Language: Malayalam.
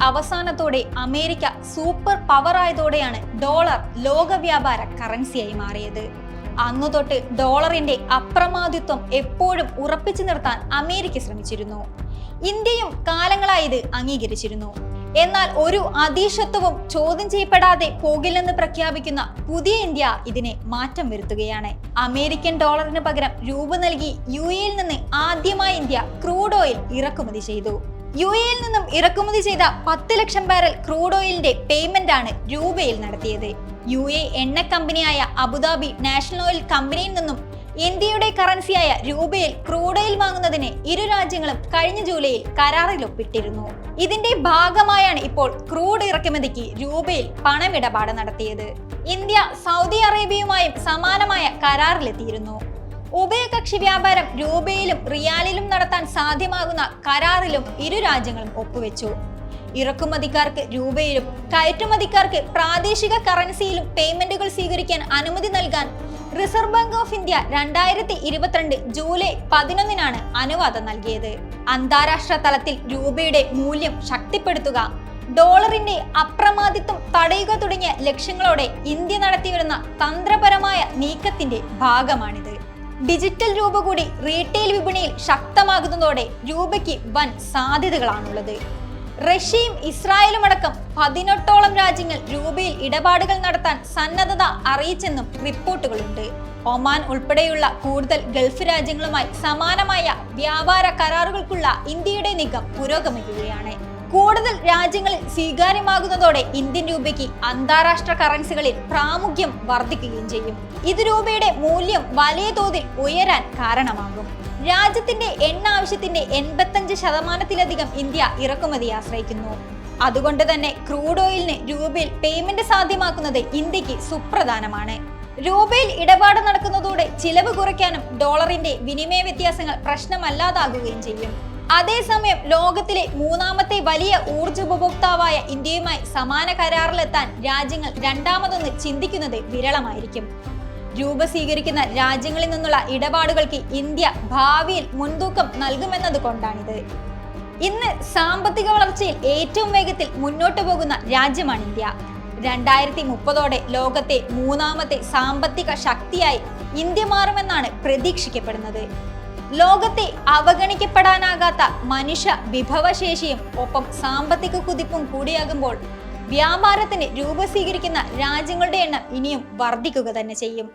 അവസാനത്തോടെ അമേരിക്ക സൂപ്പർ പവർ ആയതോടെയാണ് ഡോളർ ലോകവ്യാപാര കറൻസിയായി മാറിയത്. അന്നു തൊട്ട് ഡോളറിന്റെ അപ്രമാദിത്വം എപ്പോഴും ഉറപ്പിച്ചു നിർത്താൻ അമേരിക്ക ശ്രമിച്ചിരുന്നു. ഇന്ത്യയും കാലങ്ങളായി ഇത് അംഗീകരിച്ചിരുന്നു. എന്നാൽ ഒരു അതീശത്വവും ചോദ്യം ചെയ്യപ്പെടാതെ പോകില്ലെന്ന് പ്രഖ്യാപിക്കുന്ന പുതിയ ഇന്ത്യ ഇതിനെ മാറ്റം വരുത്തുകയാണ്. അമേരിക്കൻ ഡോളറിന് പകരം രൂപ നൽകി യു എയിൽ നിന്ന് ആദ്യമായി ഇന്ത്യ ക്രൂഡ് ഓയിൽ ഇറക്കുമതി ചെയ്തു. യു എയിൽ നിന്നും ഇറക്കുമതി ചെയ്ത പത്ത് ലക്ഷം ബാരൽ ക്രൂഡ് ഓയിലിന്റെ പേയ്മെന്റ് ആണ് രൂപയിൽ നടത്തിയത്. യു എ എണ്ണ കമ്പനിയായ അബുദാബി നാഷണൽ ഓയിൽ കമ്പനിയിൽ നിന്നും ഇന്ത്യയുടെ കറൻസിയായ രൂപയിൽ ക്രൂഡ് ഓയിൽ വാങ്ങുന്നതിന് ഇരു രാജ്യങ്ങളും കഴിഞ്ഞ ജൂലൈയിൽ കരാറിൽ ഒപ്പിട്ടിരുന്നു ഇതിന്റെ ഭാഗമായാണ് ഇപ്പോൾ ക്രൂഡ് ഇറക്കുമതിക്ക് രൂപയിൽ പണമിടപാട് നടത്തിയത്. ഇന്ത്യ സൗദി അറേബ്യയുമായും സമാനമായ കരാറിലെത്തിയിരുന്നു. ഉഭയകക്ഷി വ്യാപാരം രൂപയിലും റിയാലിലും നടത്താൻ സാധ്യമാകുന്ന കരാറിലും ഇരു രാജ്യങ്ങളും ഒപ്പുവെച്ചു. ഇറക്കുമതിക്കാർക്ക് രൂപയിലും കയറ്റുമതിക്കാർക്ക് പ്രാദേശിക കറൻസിയിലും പേയ്മെന്റുകൾ സ്വീകരിക്കാൻ അനുമതി നൽകാൻ റിസർവ് ബാങ്ക് ഓഫ് ഇന്ത്യ രണ്ടായിരത്തി ഇരുപത്തിരണ്ട് ജൂലൈ പതിനൊന്നിനാണ് അനുവാദം നൽകിയത്. അന്താരാഷ്ട്ര തലത്തിൽ രൂപയുടെ മൂല്യം ശക്തിപ്പെടുത്തുക ഡോളറിന്റെ അപ്രമാദിത്വം തടയുക തുടങ്ങിയ ലക്ഷ്യങ്ങളോടെ ഇന്ത്യ നടത്തിവരുന്ന തന്ത്രപരമായ നീക്കത്തിന്റെ ഭാഗമാണിത്. ഡിജിറ്റൽ രൂപ കൂടി റീറ്റെയിൽ വിപണിയിൽ ശക്തമാകുന്നതോടെ രൂപയ്ക്ക് വൻ സാധ്യതകളാണുള്ളത്. റഷ്യയും ഇസ്രായേലും അടക്കം പതിനെട്ടോളം രാജ്യങ്ങൾ രൂപയിൽ ഇടപാടുകൾ നടത്താൻ സന്നദ്ധത അറിയിച്ചെന്നും റിപ്പോർട്ടുകളുണ്ട്. ഒമാൻ ഉൾപ്പെടെയുള്ള കൂടുതൽ ഗൾഫ് രാജ്യങ്ങളുമായി സമാനമായ വ്യാപാര കരാറുകൾക്കുള്ള ഇന്ത്യയുടെ നീക്കം പുരോഗമിക്കുകയാണ്. കൂടുതൽ രാജ്യങ്ങളിൽ സ്വീകാര്യമാകുന്നതോടെ ഇന്ത്യൻ രൂപയ്ക്ക് അന്താരാഷ്ട്ര കറൻസികളിൽ പ്രാമുഖ്യം വർദ്ധിക്കുകയും ചെയ്യും. ഇത് രൂപയുടെ മൂല്യം വലിയ തോതിൽ ഉയരാൻ കാരണമാകും. രാജ്യത്തിന്റെ എണ്ണ ആവശ്യത്തിന്റെ എൺപത്തഞ്ച് ശതമാനത്തിലധികം ഇന്ത്യ ഇറക്കുമതി ആശ്രയിക്കുന്നു. അതുകൊണ്ട് തന്നെ ക്രൂഡ് ഓയിലിന് രൂപയിൽ പേയ്മെന്റ് സാധ്യമാക്കുന്നത് ഇന്ത്യയ്ക്ക് സുപ്രധാനമാണ്. രൂപയിൽ ഇടപാട് നടക്കുന്നതോടെ ചിലവ് കുറയ്ക്കാനും ഡോളറിന്റെ വിനിമയ വ്യത്യാസങ്ങൾ പ്രശ്നമല്ലാതാകുകയും ചെയ്യും. അതേസമയം ലോകത്തിലെ മൂന്നാമത്തെ വലിയ ഊർജ ഉപഭോക്താവായ ഇന്ത്യയുമായി സമാന കരാറിലെത്താൻ രാജ്യങ്ങൾ രണ്ടാമതൊന്ന് ചിന്തിക്കുന്നത് വിരളമായിരിക്കും. രൂപ സ്വീകരിക്കുന്ന രാജ്യങ്ങളിൽ നിന്നുള്ള ഇടപാടുകൾക്ക് ഇന്ത്യ ഭാവിയിൽ മുൻതൂക്കം നൽകുമെന്നത് കൊണ്ടാണിത്. ഇന്ന് സാമ്പത്തിക വളർച്ചയിൽ ഏറ്റവും വേഗത്തിൽ മുന്നോട്ട് പോകുന്ന രാജ്യമാണ് ഇന്ത്യ. രണ്ടായിരത്തി മുപ്പതോടെ ലോകത്തെ മൂന്നാമത്തെ സാമ്പത്തിക ശക്തിയായി ഇന്ത്യ മാറുമെന്നാണ് പ്രതീക്ഷിക്കപ്പെടുന്നത്. ലോകത്തെ അവഗണിക്കപ്പെടാനാകാത്ത മനുഷ്യ വിഭവശേഷിയും ഒപ്പം സാമ്പത്തിക കുതിപ്പും കൂടിയാകുമ്പോൾ വ്യാപാരത്തിന് രൂപ സ്വീകരിക്കുന്ന രാജ്യങ്ങളുടെ എണ്ണം ഇനിയും വർദ്ധിക്കുക തന്നെ ചെയ്യും.